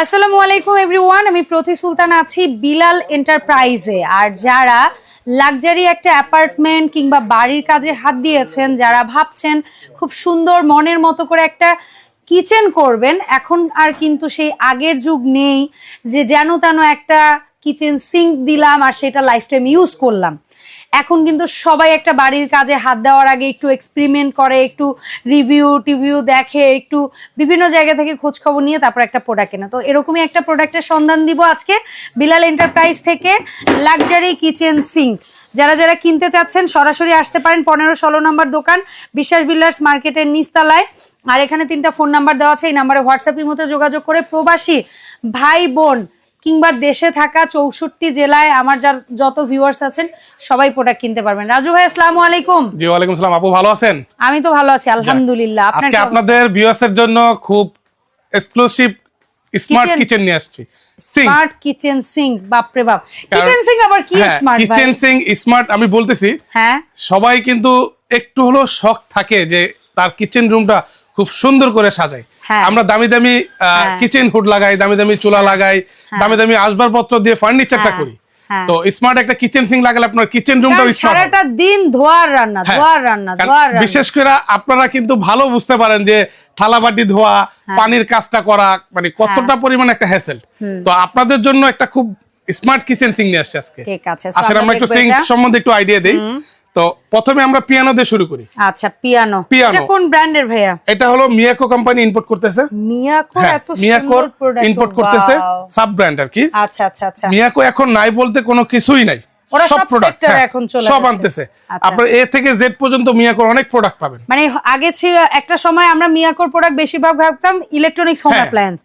আসসালামু আলাইকুম এভরিওয়ান আমি প্রতি সুলতান আছি বিলাল এন্টারপ্রাইজে। আর যারা লাক্সারি একটা অ্যাপার্টমেন্ট কিংবা বাড়ির কাজে হাত দিয়েছেন, যারা ভাবছেন খুব সুন্দর মনের মতো করে একটা কিচেন করবেন, এখন আর কিন্তু সেই আগের যুগ নেই যে যেন তেন একটা কিচেন সিঙ্ক দিলাম আর সেটা লাইফ টাইম ইউজ করলাম। এখন কিন্তু সবাই একটা বাড়ির কাজে হাত দেওয়ার আগে একটু এক্সপেরিমেন্ট করে, একটু রিভিউ টিভিউ দেখে, একটু বিভিন্ন জায়গা থেকে খোঁজখবর নিয়ে তারপর একটা প্রোডাক্ট কেনা। তো এরকমই একটা প্রোডাক্টের সন্ধান দিব আজকে বিলাল এন্টারপ্রাইজ থেকে লাক্সারি কিচেন সিঙ্ক যারা যারা কিনতে চাচ্ছেন, সরাসরি আসতে পারেন পনেরো ষোলো নম্বর দোকান, বিশ্বাস বিল্ডার্স মার্কেটের নিচতলায়। আর এখানে তিনটা ফোন নাম্বার দেওয়া আছে, এই নাম্বারে হোয়াটসঅ্যাপের মতো যোগাযোগ করে প্রবাসী ভাই বোন কিংবা দেশে থাকা চৌষট্টি জেলায় আমার যার যত ভিউয়ার্স আছেন সবাই প্রোডাক্ট কিনতে পারবেন। রাজু ভাই আসসালামু আলাইকুম। জি ওয়ালাইকুম সালাম আপু ভালো আছেন? আমি তো ভালো আছি আলহামদুলিল্লাহ। আজকে? আপনাদের ভিউয়ার্সের জন্য খুব এক্সক্লুসিভ স্মার্ট কিচেন নিয়ে আসছি। স্মার্ট কিচেন সিঙ্ক বাপরে বাপ। কিচেন সিঙ্ক আবার কি স্মার্ট কিচেন সিঙ্ক স্মার্ট আমি বলতেছি হ্যাঁ। সবাই কিন্তু একটু হলো শখ থাকে যে তার কিচেন রুমটা খুব সুন্দর করে সাজায়। আমরা দামি দামি হ্যাঁ। কিচেন হুড লাগাই দামি দামি চুলা লাগাই দামি দামি আসবাবপত্র দিয়ে ফার্নিচারটা হ্যাঁ, করি। হ্যাঁ। তো স্মার্ট একটা কিচেন সিং লাগালে আপনার কিচেন রুমটাও কারণ স্মার্ট সারাটা দিন ধোয়ার রান্না হ্যাঁ। ধোয়ার রান্না ধোয়ার রান্না। বিশেষ করে আপনারা কিন্তু ভালো বুঝতে পারেন যে থালাবাটি ধোয়া হ্যাঁ। পানির কাজটা করা মানে কতটা পরিমাণ একটা হ্যাসেল তো আপনাদের জন্য একটা খুব স্মার্ট কিচেন সিং নিয়ে আসছে আজকে। ঠিক আছে আসলে আমরা একটু সিং সম্বন্ধে একটু আইডিয়া দেই। তো প্রথমে আমরা পিয়ানো দিয়ে শুরু করি। আচ্ছা পিয়ানো। পিয়ানো। এটা কোন ব্র্যান্ডের ভাইয়া? এটা হলো মিয়াকো কোম্পানি ইম্পোর্ট করতেছে। মিয়াকোর হ্যাঁ এত মিয়াকোর সুন্দর প্রোডাক্ট ইম্পোর্ট করতেছে সাব ব্র্যান্ড আর কি। আচ্ছা আচ্ছা আচ্ছা। মিয়াকো এখন নাই বলতে কোনো কিছুই নাই। ওরা সব প্রোডাক্ট এখন চলে সব আনতেছে। আচ্ছা। আপনার এ থেকে জেড পর্যন্ত মিয়াকোর অনেক প্রোডাক্ট পাবেন। মানে আগে ছিল একটা সময় আমরা মিয়াকোর প্রোডাক্ট বেশিরভাগ ভাবতাম ইলেকট্রনিক্স হোম হ্যাঁ। অ্যাপ্লায়েন্স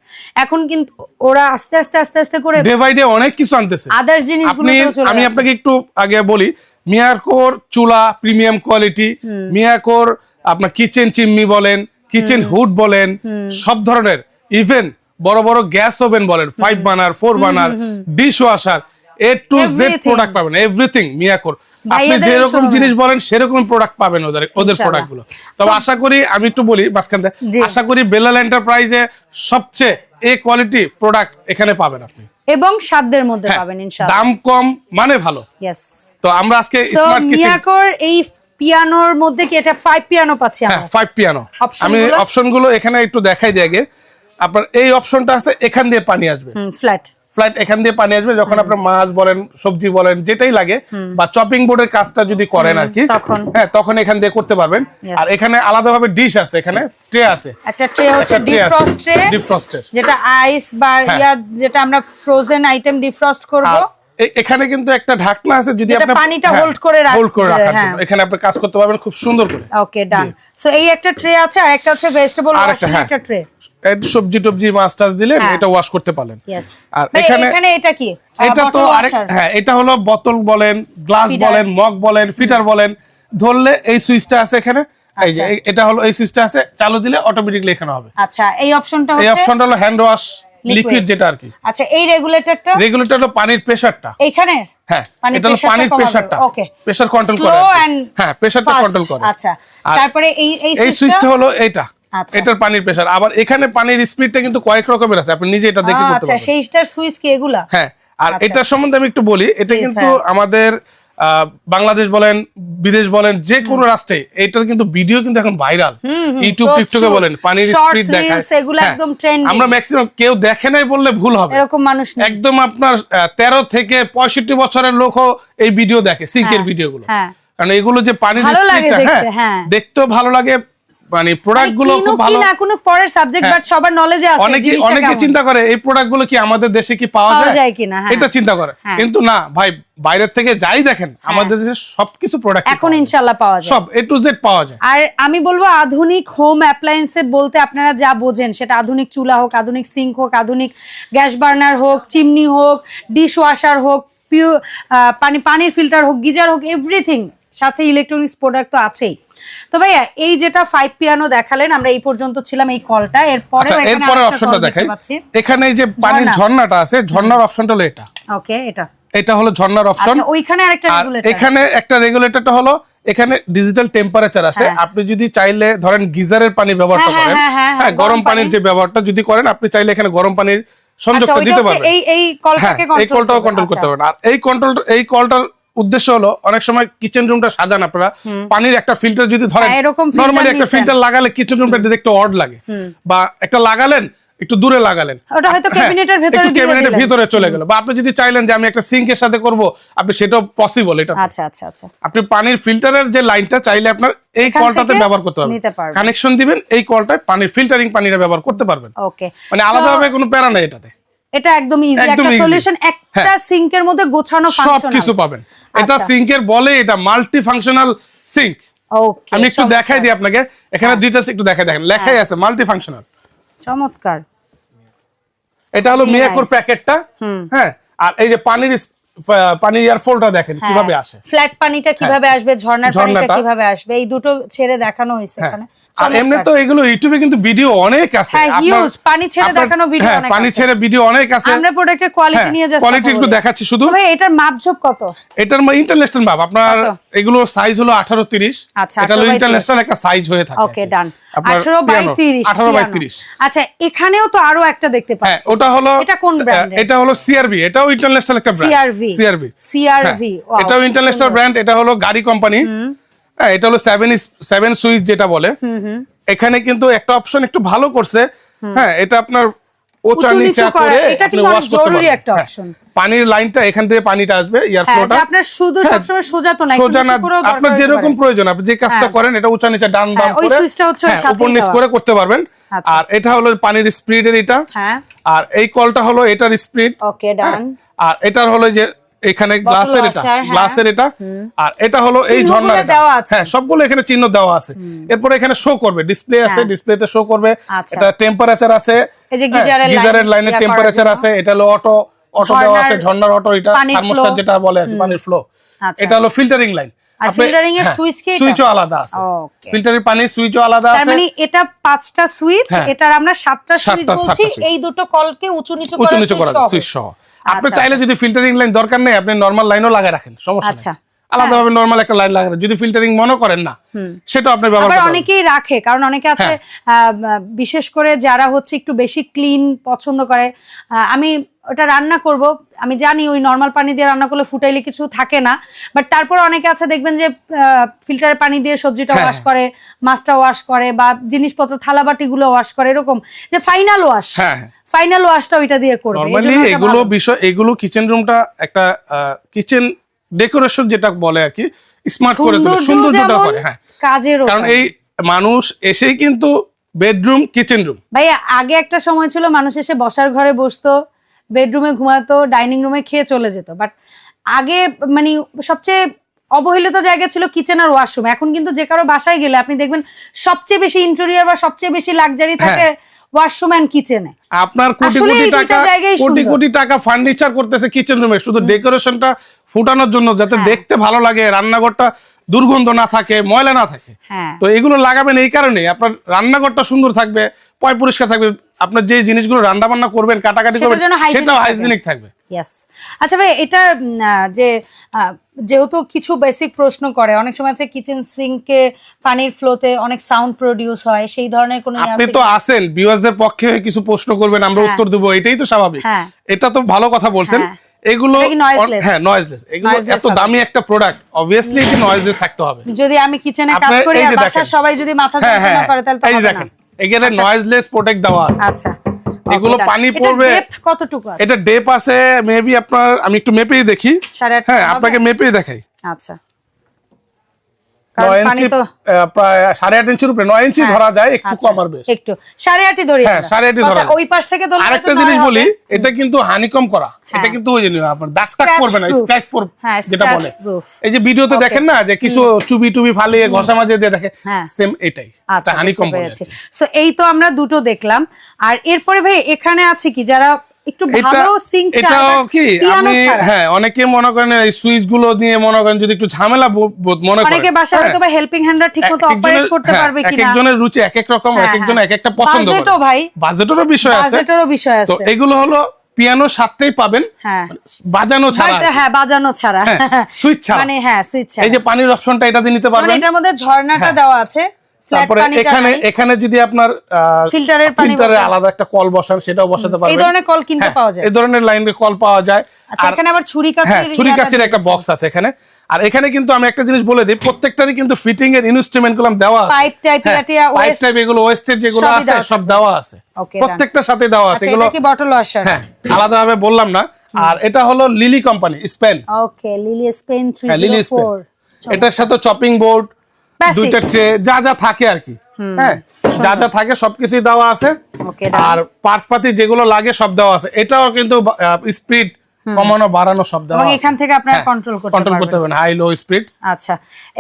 এখন কিন্তু ওরা আস্তে আস্তে আস্তে আস্তে করে ডে বাই ডে অনেক কিছু আনতেছে। আদার্স জিনিসগুলো আমি আপনাকে একটু আগে বলি মিয়াকোর চুলা প্রিমিয়াম কোয়ালিটি মিয়াকোর আপনার কিচেন চিমনি বলেন কিচেন হুড বলেন সব ধরনের ইভেন বড় বড় গ্যাস ওভেন বলেন five burner four burner dish washer A to Z product পাবেন এভরিথিং মিয়াকোর আপনি যেরকম জিনিস বলেন সেরকম প্রোডাক্ট পাবেন ওদের ওদের। প্রোডাক্টগুলো। তবে আশা করি আমি একটু বলি মাঝখান। আশা করি বেলাল এন্টারপ্রাইজে সবচেয়ে এ কোয়ালিটি প্রোডাক্ট এখানে পাবেন আপনি। এবং সাধ্যের মধ্যে হ্যাঁ, পাবেন ইনশাআল্লাহ দাম কম মানে ভালো। ইয়েস তো আমরা আজকে স্মার্ট কিচেন মিয়াকোর এই পিয়ানোর মধ্যে কি এটা ফাইভ পিয়ানো পাচ্ছি হ্যাঁ আমরা? ফাইভ পিয়ানো আমি গুলো? অপশনগুলো এখানে একটু দেখাই দিই আগে। আপনার এই অপশনটা আছে এখান দিয়ে পানি আসবে। হুম ফ্ল্যাট ফ্লাইট এখান দিয়ে পানি আসবে যখন আপনার মাছ বলেন সবজি বলেন যেটাই লাগে বা চপিং বোর্ডের কাজটা যদি করেন আর কি তখন। হ্যাঁ তখন এখান দিয়ে করতে পারবেন। আর এখানে আলাদাভাবে ডিশ আছে এখানে ট্রে আছে। একটা ট্রে হচ্ছে ডিফ্রস্ট ট্রে defrosted। যেটা আইস বা হ্যাঁ। ইয়া যেটা আমরা ফ্রোজেন আইটেম ডিফ্রস্ট করব। এখানে কিন্তু একটা ঢাকনা আছে যদি আপনি পানিটা hold করে রাখ- হোল্ড করে রাখার হ্যাঁ। জন্য। এখানে আপনি কাজ করতে পারবেন খুব সুন্দর করে। ওকে ডান সো এই একটা ট্রে আছে আর একটা হচ্ছে ভেজিটেবল ওয়াশিং হ্যাঁ। একটা ট্রে সবজি টবজি মাছ টাছ দিলে হ্যাঁ। এটা ওয়াশ করতে ইয়েস আর এখানে এখানে এটা কি? এটা তো আরেক হ্যাঁ এটা হলো বোতল বলেন গ্লাস বলেন মগ বলেন ফিটার বলেন। ধরলে এই সুইচটা আছে এখানে। এই যে আচ্ছা। এটা হলো এই সুইচটা আছে চালু দিলে অটোমেটিকলি এখানে হবে। আচ্ছা এই অপশনটা এই অপশনটা হলো হ্যান্ড ওয়াশ। লিকুইড যেটা আর কি। আচ্ছা এই রেগুলেটরটা রেগুলেটর হলো পানির প্রেসারটা এইখানে হ্যাঁ এটা হলো পানির। প্রেসারটা Okay. প্রেসার কন্ট্রোল করে হ্যাঁ প্রেসারটা কন্ট্রোল করে। আচ্ছা তারপরে এই এই এই সুইচটা হলো এটা আচ্ছা। এটার পানির প্রেসার আবার এখানে পানির স্পিডটা কিন্তু কয়েক রকমের আছে। আপনি নিজে এটা দেখে করতে আচ্ছা সেইটার সুইচ কি এগুলা? হ্যাঁ আর আচ্ছা। এটার সম্বন্ধে আমি একটু বলি। এটা কিন্তু আমাদের আহ, বাংলাদেশ বলেন বিদেশ বলেন যে কোনো রাষ্ট্রে এটার কিন্তু ভিডিও কিন্তু এখন ভাইরাল। ইউটিউব। টিকটকে বলেন পানির স্পিড দেখায়। হ্যাঁ। আমরা ম্যাক্সিমাম কেউ দেখে নাই বললে ভুল হবে। এরকম মানুষ নেই। একদম আপনার তেরো থেকে পঁয়ষট্টি বছরের লোকও এই ভিডিও দেখে সিঙ্কের হ্যাঁ, ভিডিও গুলো হ্যাঁ। কারণ এগুলো যে পানির স্পিডটা হ্যাঁ। দেখতেও ভালো লাগে। মানে প্রোডাক্টগুলো খুব ভালো না কোনো পরের সাবজেক্ট হ্যাঁ। বাট সবার নলেজে আছে অনেকে অনেকে চিন্তা করে এই প্রোডাক্টগুলো কি আমাদের দেশে কি পাওয়া যায়? কিনা, হ্যাঁ। এটা চিন্তা করে। হ্যাঁ। কিন্তু না ভাই বাইরের থেকে যাই দেখেন আমাদের দেশে সবকিছু প্রোডাক্ট এখন ইনশাল্লাহ পাওয়া যায়। সব এ টু জেড পাওয়া যায়। আর আমি বলব আধুনিক হোম অ্যাপ্লায়েন্সে বলতে আপনারা যা বোঝেন সেটা আধুনিক চুলা হোক আধুনিক সিঙ্ক হোক আধুনিক গ্যাস বার্নার হোক চিমনি হোক ডিশ ওয়াশার হোক পিউ পানি পানির ফিল্টার হোক গিজার হোক এভরিথিং সাথে ইলেকট্রনিক্স প্রোডাক্ট তো আছেই। তো ভাইয়া এই যেটা ফাইভ পিয়ানো দেখালেন আমরা এই পর্যন্ত ছিলাম এই কলটা এরপরে আচ্ছা এরপরে অপশনটা দেখাই। এখানে যে পানির ঝর্ণা। ঝর্ণাটা আছে ঝর্ণার অপশনটা হলো এটা। ওকে এটা। এটা হলো ঝর্ণার অপশন আচ্ছা ওইখানে আরেকটা রেগুলেটর এখানে একটা রেগুলেটরটা হলো এখানে ডিজিটাল টেম্পারেচার আছে। হ্যাঁ। আপনি যদি চাইলে ধরেন গিজারের পানি ব্যবহারটা হ্যাঁ, করেন হ্যাঁ, হ্যাঁ, হ্যাঁ গরম পানির যে ব্যবহারটা যদি করেন আপনি চাইলে এখানে গরম পানির আচ্ছা সংযোগটা দিতে পারবেন। এই এই কলটাকে এই কলটাও কন্ট্রোল করতে পারবেন। আর এই কন্ট্রোল এই কলটার উদ্দেশ্য হলো অনেক সময় কিচেন রুমটা সাজান আপনারা। পানির একটা ফিল্টার যদি ধরেন হ্যাঁ, নরমালি একটা ফিল্টার লাগালে কিচেন রুমটা দেখতে অড লাগে। বা একটা লাগালেন একটু দূরে লাগালেন। ওটা হয়তো হ্যাঁ, ক্যাবিনেটের ভেতরে একটু ক্যাবিনেটের ভিতরে চলে গেল। বা আপনি যদি চাইলেন যে আমি একটা সিঙ্কের সাথে করব আপনি সেটাও পসিবল এটা। আচ্ছা আচ্ছা আচ্ছা। আপনি পানির ফিল্টারের যে লাইনটা চাইলে আপনার এই কলটাতে ব্যবহার করতে পারবেন। কানেকশন দিবেন এই কলটায় পানির ফিল্টারিং পানিটা ব্যবহার করতে পারবেন। ওকে মানে আলাদাভাবে কোনো প্যারা নাই এটাতে। এটা একদম ইজি একটা সলিউশন একটা হ্যাঁ। সিঙ্কের মধ্যে গোছানো সব ফাংশনাল কিছু পাবেন। এটা আচ্ছা। সিঙ্কের বলে এটা মাল্টি ফাংশনাল সিঙ্ক। ওকে আমি একটু দেখাই দিই আপনাকে। এখানে দুইটা একটু দেখাই দেখেন। লেখাই আছে মাল্টি ফাংশনাল চমৎকার। এটা হলো মিয়াকোর প্যাকেটটা। হ্যাঁ আর এই যে পানির পানির এয়ারফলটা দেখেন কীভাবে আসে। ফ্ল্যাট পানিটা কীভাবে আসবে ঝর্ণার পানিটা কীভাবে আসবে এই দুটো ছেড়ে দেখানো হয়েছে হ্যাঁ। এখানে। আর এমনি তো এগুলো ইউটিউবে কিন্তু ভিডিও অনেক আছে। হ্যাঁ, আপনার- পানি ছেড়ে দেখানো হ্যাঁ অনেক পানি ছেড়ে ভিডিও অনেক আছে। আমরা প্রোডাক্টের কোয়ালিটি হ্যাঁ, নিয়ে জাস্ট quality একটু দেখাচ্ছি শুধু। ভাই এটার মাপঝোপ কত? এটার ইন্টারন্যাশনাল মাপ। আপনার এগুলো সাইজ হলো আঠারো তিরিশ। আচ্ছা, এটা হলো ইন্টারন্যাশনাল একটা সাইজ হয়ে থাকে। ওকে ডান 18 বাই 30 আঠারো বাই তিরিশ। আচ্ছা এখানেও তো আরও একটা দেখতে হ্যাঁ পাচ্ছি। ওটা হলো এটা কোন ব্র্যান্ডের এটা হলো সিআরবি এটাও ইন্টারন্যাশনাল একটা ব্র্যান্ড CRV এটাও ইন্টারন্যাশনাল ব্র্যান্ড এটা হলো গাড়ি কোম্পানি হ্যাঁ এটা হলো সুইচ যেটা বলে। এখানে কিন্তু একটা অপশন একটু ভালো করছে। হ্যাঁ এটা আপনার উঁচু নিচু করে এটা আপনি কিন্তু ওয়াশ করতে একটা হ্যাঁ, পানির লাইনটা এখান থেকে পানিটা আসবে এয়ার হ্যাঁ ফ্লোটা আপনার শুধু হ্যাঁ, সবসময় সোজা তো না সোজা না আপনার যেরকম প্রয়োজন আপনি যে কাজটা। করেন এটা উঁচা নিচা ডান বাম ওই করে উপর নিচ করে করতে পারবেন। আচ্ছা। আর এটা হলো পানির স্পিডের এটা। হ্যাঁ। আর এই কলটা হলো এটার স্পিড ওকে ডান আর এটার হলো যে এখানে গ্লাসের এটা হ্যাঁ। গ্লাসের এটা। আর এটা হলো এই ঝর্ণার। হ্যাঁ সবগুলো এখানে চিহ্ন দেওয়া আছে। এরপরে এখানে শো করবে ডিসপ্লে আছে হ্যাঁ। ডিসপ্লেতে শো করবে। আচ্ছা। এটা টেম্পারেচার আছে। হ্যাঁ, গিজারের line লাইনের টেম্পারেচার আছে এটা হলো অটো অটো দেওয়া আছে ঝর্ণার অটো এটা থার্মোস্টার যেটা বলে আর পানির ফ্লো আচ্ছা। এটা হলো ফিল্টারিং লাইন আর filtering এর switch কি? সুইচও আলাদা আছে. ফিল্টারের পানির সুইচও আলাদা তার আছে। মানে এটা পাঁচটা সুইচ হ্যাঁ। এটার আমরা সাতটা সুইচ বলছি এই দুটো কলকে উঁচু নিচু উঁচু নিচু করা সুইচ সহ। আপনি আচ্ছা, চাইলে যদি ফিল্টারিং লাইন দরকার নেই আপনি নরমাল লাইনও লাগায় রাখেন সমস্যা আচ্ছা। নেই। আলাদাভাবে নরমাল একটা লাইন লাগান যদি ফিল্টারিং মনে করেন না সেটা আপনি ব্যবহার অনেকেই রাখে কারণ অনেকে আছে হ্যাঁ। বিশেষ করে যারা হচ্ছে একটু বেশি ক্লিন পছন্দ করে। আমি ওটা রান্না করব। আমি জানি ওই নর্মাল পানি দিয়ে রান্না করলে ফুটাইলে কিছু থাকে না বাট তারপর অনেকে আছে দেখবেন যে ফিল্টারের পানি দিয়ে সবজিটা হ্যাঁ, ওয়াশ হ্যাঁ। করে মাছটা ওয়াশ করে বা জিনিসপত্র থালাবাটি গুলো ওয়াশ করে এরকম। যে ফাইনাল ওয়াশ হ্যাঁ, হ্যাঁ। ফাইনাল ওয়াশটা ওইটা দিয়ে করবে। নরমালি এগুলো বিষয় এগুলো কিচেন রুমটা একটা কিচেন ডেকোরেশন যেটা বলে আর কি স্মার্ট করে তোলে সৌন্দর্যটা করে হ্যাঁ কাজেরও কারণ এই মানুষ এসেই কিন্তু বেডরুম কিচেন রুম ভাই আগে একটা সময় ছিল মানুষ এসে বসার ঘরে বসতো বেডরুমে ঘুমাতো ডাইনিং রুমে খেয়ে চলে যেত। বাট আগে মানে সবচেয়ে অবহেলিত জায়গা ছিল কিচেন আর ওয়াশরুম এখন কিন্তু যে কারও বাসায় গেলে আপনি দেখবেন সবচেয়ে বেশি ইন্টেরিয়র বা সবচেয়ে বেশি লাক্সারি থাকে ওয়াশরুম এন্ড কিচেনে আপনার কোটি কোটি টাকা কোটি কোটি টাকা ফার্নিচার করতেছে কিচেন রুমে শুধু ডেকোরেশনটা ফুটানোর জন্য যাতে হ্যাঁ। দেখতে ভালো লাগে রান্নাঘরটা দুর্গন্ধ না থাকে ময়লা না থাকে। হ্যাঁ। তো এগুলো লাগাবেন এই কারণে আপনার রান্নাঘরটা সুন্দর থাকবে পয় পরিষ্কার থাকবে। আপনার যে জিনিসগুলো রান্না বান্না করবেন কাটাকাটি করবেন সেটাও। হাইজিনিক থাকবে। ইয়েস আচ্ছা ভাই এটা যে যেহেতু কিছু বেসিক প্রশ্ন করে অনেক সময় আছে কিচেন সিঙ্কে পানির ফ্লোতে অনেক সাউন্ড প্রডিউস হয় সেই ধরনের কোনো ইয়ে আপনি তো আসেন ভিউয়ার্সদের পক্ষে কিছু প্রশ্ন করবেন আমরা হ্যাঁ। উত্তর দেবো এটাই তো স্বাভাবিক। হ্যাঁ। এটা তো ভালো কথা বলছেন। হ্যাঁ। এগুলো এটা হ্যাঁ নয়েজলেস এগুলো এত দামি একটা প্রোডাক্ট অবভিয়াসলি কি নয়েজলেস থাকতে হবে। যদি আমি কিচেনে কাজ করি আর বাসার সবাই যদি মাথা যন্ত্রণা করে তাহলে তো হবে না। এখানে নয়েজলেস প্রোটেক্ট দেওয়া আছে। আচ্ছা। এগুলো পানি পড়বে। কতটুকু এটা ডেপ আছে মেবি আপনার আমি একটু মেপেই দেখি। হ্যাঁ আপনাকে মেপেই দেখাই। আচ্ছা। নয় ইঞ্চি প্রায় সাড়ে আট ইঞ্চির উপরে নয় ইঞ্চি হ্যাঁ, ধরা যায় একটু আচ্ছা, কম আর বেশ। একটু। সাড়ে আটই ধরি হ্যাঁ, সাড়ে আটই কথা, ধরা ওই পাশ থেকে ধরলে আরেকটা জিনিস বলি এটা কিন্তু হানিকম করা। এটা হ্যাঁ। কিন্তু ওই জিনিস আপনার দাগ টাক Scratch না স্ক্র্যাচ প্রুফ যেটা বলে। এই যে ভিডিওতে দেখেন না যে কিছু চুবি টুবি ফালিয়ে ঘষা মাঝে দিয়ে দেখে। সেম এটাই। আচ্ছা হানিকম বলে সো এই তো আমরা দুটো দেখলাম। আর এরপরে ভাই এখানে আছে কি? যারা একটু ভালো সিঙ্ক এটাও কি? আপনি হ্যাঁ অনেকে মনে করেন এই সুইচগুলো নিয়ে মনে করেন যদি একটু ঝামেলা বো- বোধ মনে করেন। অনেকে বাসায় হ্যাঁ, হয়তো বা হেল্পিং হ্যান্ডরা ঠিকমতো অপারেট করতে হ্যাঁ, পারবে এক একজনের রুচি এক এক রকম এক একজন। এক একটা পছন্দ করে। বাজেটও ভাই। বাজেটেরও বিষয় আছে। বাজেটেরও বিষয় তো আছে। এগুলো হলো পিয়ানো সাতটাই পাবেন। হ্যাঁ। বাজানো ছাড়া হ্যাঁ বাজানো ছাড়া। হ্যাঁ, ছাড়া। মানে হ্যাঁ সুইচ ছাড়া। এই যে পানির অপশনটা এটা দিয়ে নিতে মানে পারবেন। এটার মধ্যে ঝর্ণাটা। দেওয়া আছে। তারপরে এখানে। এখানে যদি আপনার ফিল্টারের পানি ফিল্টারের আলাদা একটা কল বসান সেটাও বসাতে পারবেন এই ধরনের কল কিনতে হ্যাঁ, পাওয়া যায়। এই ধরনের লাইনের কল পাওয়া যায়। আচ্ছা আর এখানে আবার ছুরি হ্যাঁ কাছির ছুরি কাছির একটা বক্স আছে এখানে। আর এখানে কিন্তু আমি একটা জিনিস বলে দিই প্রত্যেকটারই কিন্তু ফিটিং এর ইনস্ট্রুমেন্টগুলো দেওয়া আছে। পাইপ টাইপ হ্যাঁ, ইয়াটিয়া পাইপ টাইপ এগুলো ওয়েস্টের যেগুলো আছে সব দেওয়া আছে। প্রত্যেকটার সাথে দেওয়া আছে আচ্ছা এগুলো। কি বটল ওয়াশার হ্যাঁ আলাদাভাবে বললাম না। আর এটা হলো Lily company Spain okay Lily Spain হ্যাঁ লিলি স্পেন 304 এটার সাথে চপিং বোর্ড. দুইটা ট্রে যা যা থাকে আর কি হ্যাঁ যা যা থাকে সবকিছুই দেওয়া আছে। আর পার্সপাতি যেগুলো লাগে সব দেওয়া আছে। এটাও কিন্তু স্পিড কমানো বাড়ানো সব দেওয়া আছে। এখান থেকে আপনারা হ্যাঁ, কন্ট্রোল করতে কন্ট্রোল করতে পারবেন। হাই লো স্পিড আচ্ছা।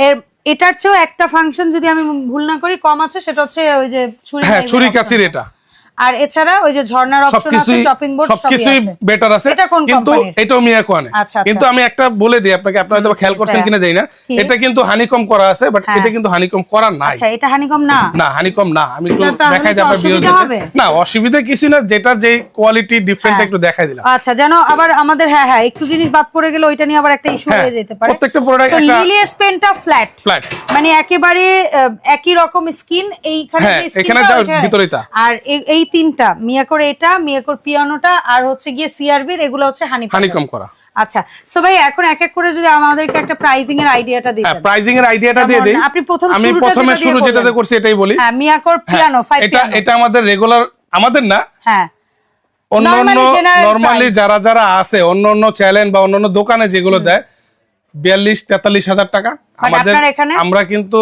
এর এটার চেয়েও একটা ফাংশন যদি আমি ভুল না করি কম আছে সেটা হচ্ছে ওই যে ছুরি হ্যাঁ ছুরি। কাছির এটা। আর এছাড়া ওই যে ঝর্ণার অপশন আছে চপিং বোর্ড সবকিছুই বেটার আছে। কিন্তু এটাও আচ্ছা, আচ্ছা। কিন্তু আমি একটা বলে দিই আপনাকে আপনারা হয়তো খেয়াল করছেন। কিনা যাই না। এটা কিন্তু হানিকম করা আছে বাট হ্যাঁ। এটা কিন্তু হানিকম করা নাই। আচ্ছা এটা হানিকম না? না হানিকম না। আমি একটু দেখাই দিই আপনার না অসুবিধা কিছু না যেটা যে কোয়ালিটি ডিফারেন্ট। একটু দেখাই দিলাম। আচ্ছা যেন আবার আমাদের হ্যাঁ হ্যাঁ একটু জিনিস বাদ পড়ে গেলে ওইটা নিয়ে আবার একটা ইস্যু হ্যাঁ, হয়ে যেতে পারে। প্রত্যেকটা So, একটা- লিলি স্পেনটা ফ্ল্যাট ফ্ল্যাট মানে একেবারে একই রকম স্কিন এইখানে হ্যাঁ, এখানে টা যা ওইটা- আর এই- এই তিনটা মিয়াকোর এটা মিয়াকোর পিয়ানোটা আর হচ্ছে গিয়ে সিআরবির এগুলো হচ্ছে হানি হানিকম করা। আচ্ছা সো ভাই এখন এক এক করে যদি আমাদেরকে একটা প্রাইজিং এর আইডিয়াটা হ্যাঁ দিতেন প্রাইজিং এর আইডিয়াটা দিয়ে দেই। আপনি প্রথম আমি প্রথমে শুরু যেটাতে। করছি এটাই বলি। হ্যাঁ মিয়াকোর হ্যাঁ, পিয়ানো ফাইভ এটা এটা আমাদের রেগুলার আমাদের না? হ্যাঁ। অন্য অন্য Normally general নর্মালি। যারা যারা আছে অন্য অন্য চ্যানেল বা অন্য অন্য দোকানে যেগুলো দেয় বিয়াল্লিশ তেতাল্লিশ হাজার টাকা। আমাদের আমরা কিন্তু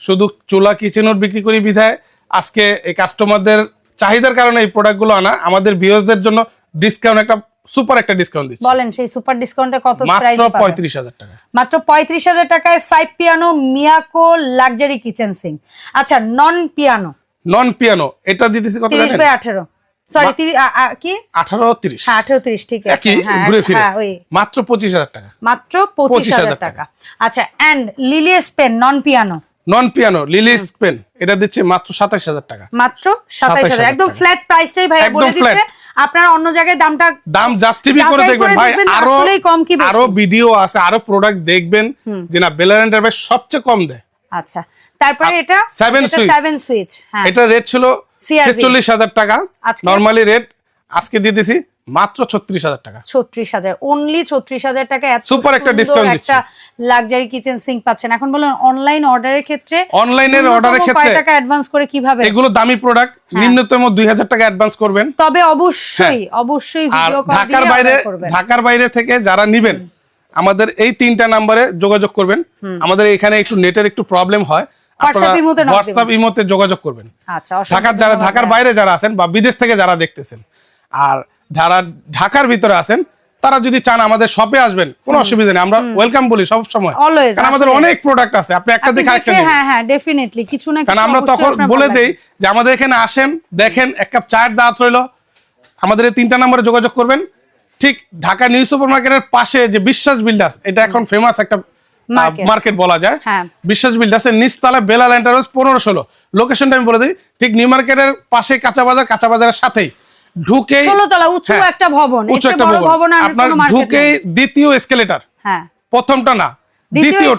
শুধু চুলা কিচেনও বিক্রি করি বিধায়। আজকে এই কাস্টমারদের চাহিদার কারণে এই প্রোডাক্টগুলো আনা। আমাদের ভিউয়ার্সদের জন্য ডিসকাউন্ট একটা সুপার একটা ডিসকাউন্ট দিচ্ছি। বলেন সেই সুপার ডিসকাউন্টে কত প্রাইস মাত্র পঁয়ত্রিশ হাজার টাকা। মাত্র পঁয়ত্রিশ হাজার টাকায় five piano Miyako luxury kitchen sink আচ্ছা নন পিয়ানো নন পিয়ানো এটা দিতেছি কত তিরিশ জানেন? বাই আঠেরো। সরি কি? আঠারো তিরিশ। হ্যাঁ আঠেরো তিরিশ ঠিক আছে। হ্যাঁ ঘুরে ফিরে। হ্যাঁ ওই। মাত্র পঁচিশ হাজার টাকা। মাত্র পঁচিশ হাজার 25,000 টাকা। আচ্ছা and Lily Spain non piano non piano Lily Spain এটা দিচ্ছে মাত্র সাতাশ হাজার টাকা। মাত্র সাতাইশ হাজার। একদম। ফ্ল্যাট প্রাইসটাই ভাই একদম বলে দিচ্ছে। flat। অন্য জায়গায় দামটা দাম জাস্টিফাই করে দেখবেন ভাই। আরও কম কি আরও ভিডিও আছে আরও প্রোডাক্ট দেখবেন যে না বেলার এন্টারপ্রাইজ সবচেয়ে কম দেয়। আচ্ছা তারপরে এটা সুইচ হ্যাঁ। এটা রেট ছিল টাকা? নর্মালি রেট আজকে দিয়ে দিছি মাত্র ছত্রিশ হাজার টাকা। ছত্রিশ হাজার অনলি ছত্রিশ হাজার টাকা Super একটা discount একটা লাক্সারি কিচেন সিঙ্ক পাচ্ছেন। এখন বলুন অনলাইন অর্ডারের ক্ষেত্রে অনলাইনের অর্ডারের ক্ষেত্রে টাকা অ্যাডভান্স করে কীভাবে? এগুলো দামি প্রোডাক্ট হ্যাঁ। নিম্নতম দুই হাজার টাকা অ্যাডভান্স করবেন। তবে অবশ্যই অবশ্যই হ্যাঁ। ভিডিও কল ঢাকার বাইরে ঢাকার বাইরে থেকে যারা নিবেন আমাদের এই তিনটা নাম্বারে যোগাযোগ করবেন। আমাদের এখানে একটু নেটের একটু প্রবলেম হয়। হোয়াটসঅ্যাপ ইমোতে যোগাযোগ করবেন। আচ্ছা ঢাকার যারা ঢাকার বাইরে যারা আছেন বা বিদেশ থেকে যারা দেখতেছেন আর যারা ঢাকার ভিতরে আছেন তারা যদি চান আমাদের শপে আসবেন কোনো অসুবিধা নেই। আমরা ওয়েলকাম বলি সব সময়। কারণ আমাদের অনেক প্রোডাক্ট আছে। আপনি একটা দেখে আরেকটা হ্যাঁ হ্যাঁ ডেফিনেটলি কিছু না কারণ আমরা তখন বলে দেই যে আমাদের এখানে আসেন দেখেন এক কাপ চায়ের দাঁত রইল। আমাদের এই তিনটা নম্বরে যোগাযোগ করবেন। ঠিক ঢাকা নিউ সুপার মার্কেটের পাশে যে বিশ্বাস বিল্ডার্স এটা এখন ফেমাস একটা। মার্কেট বলা যায়। হ্যাঁ। বিশ্বাস বিল্ডার্স এর নিচতলা বেলাল এন্টারপ্রাইজ পনেরো ষোলো। লোকেশনটা আমি বলে দিই। ঠিক নিউ মার্কেটের পাশে কাঁচা বাজার কাঁচা বাজারের সাথেই। ঢুকেই ষোলোতলা উঁচু হ্যাঁ, একটা ভবন উঁচু এর চেয়ে একটা ভবন। আপনার ঢুকেই দ্বিতীয় এসকেলেটার হ্যাঁ। প্রথমটা না দ্বিতীয়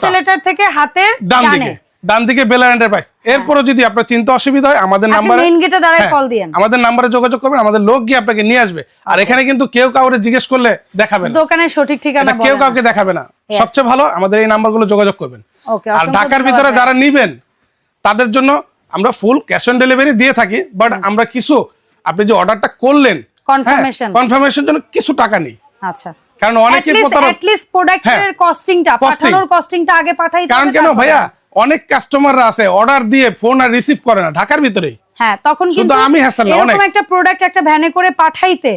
থেকে হাতের ডান দিকে ডান দিকে বেলার এন্টারপ্রাইজ এরপরে যদি আপনার চিন্তা অসুবিধা হয় আমাদের নাম্বারে মেইন গেটে দাঁড়ায় হ্যাঁ, কল দিয়েন আমাদের নাম্বারে যোগাযোগ করবেন আমাদের লোক গিয়ে আপনাকে নিয়ে আসবে। আর এখানে কিন্তু কেউ কাউরে জিজ্ঞেস করলে দেখাবে না। দোকানের সঠিক ঠিকানা কেউ কাউকে দেখাবে না। সবচেয়ে ভালো আমাদের এই নাম্বারগুলো যোগাযোগ করবেন। ওকে আর ঢাকার ভিতরে যারা নিবেন তাদের জন্য আমরা ফুল ক্যাশ অন ডেলিভারি দিয়ে থাকি বাট আমরা কিছু আপনি যে অর্ডারটা করলেন কনফার্মেশন কনফার্মেশন জন্য কিছু টাকা নেই। আচ্ছা। কারণ অনেকে অ্যাট লিস্ট প্রোডাক্টের হ্যাঁ, কস্টিংটা পাঠানোর কস্টিংটা আগে পাঠাই কারণ কেন ভাইয়া অনেক কাস্টমাররা আছে অর্ডার দিয়ে ফোন আর রিসিভ করে না ঢাকার ভিতরে হ্যাঁ তখন শুধু কিন্তু আমি না, অনেক। একটা প্রোডাক্ট একটা ভ্যানে করে পাঠাইতে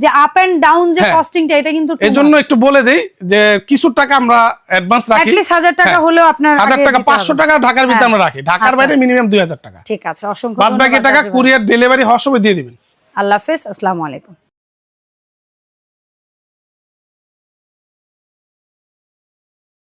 যে আপ এন্ড ডাউন যে হ্যাঁ। কস্টিংটা এটা কিন্তু এর জন্য একটু বলে দেই যে কিছু টাকা আমরা অ্যাডভান্স রাখি least 1000 টাকা হ্যাঁ, হলেও আপনার হাজার আগে টাকা দিতে পাঁচশো হবে। টাকা ঢাকার ভিতরে হ্যাঁ। আমরা রাখি ঢাকার আচ্ছা। বাইরে মিনিমাম দুই হাজার টাকা ঠিক আছে অসংখ্য বাদ বাকি টাকা কুরিয়ার ডেলিভারি হওয়ার সময় দিয়ে দিবেন আল্লাহ হাফেজ আসসালামু আলাইকুম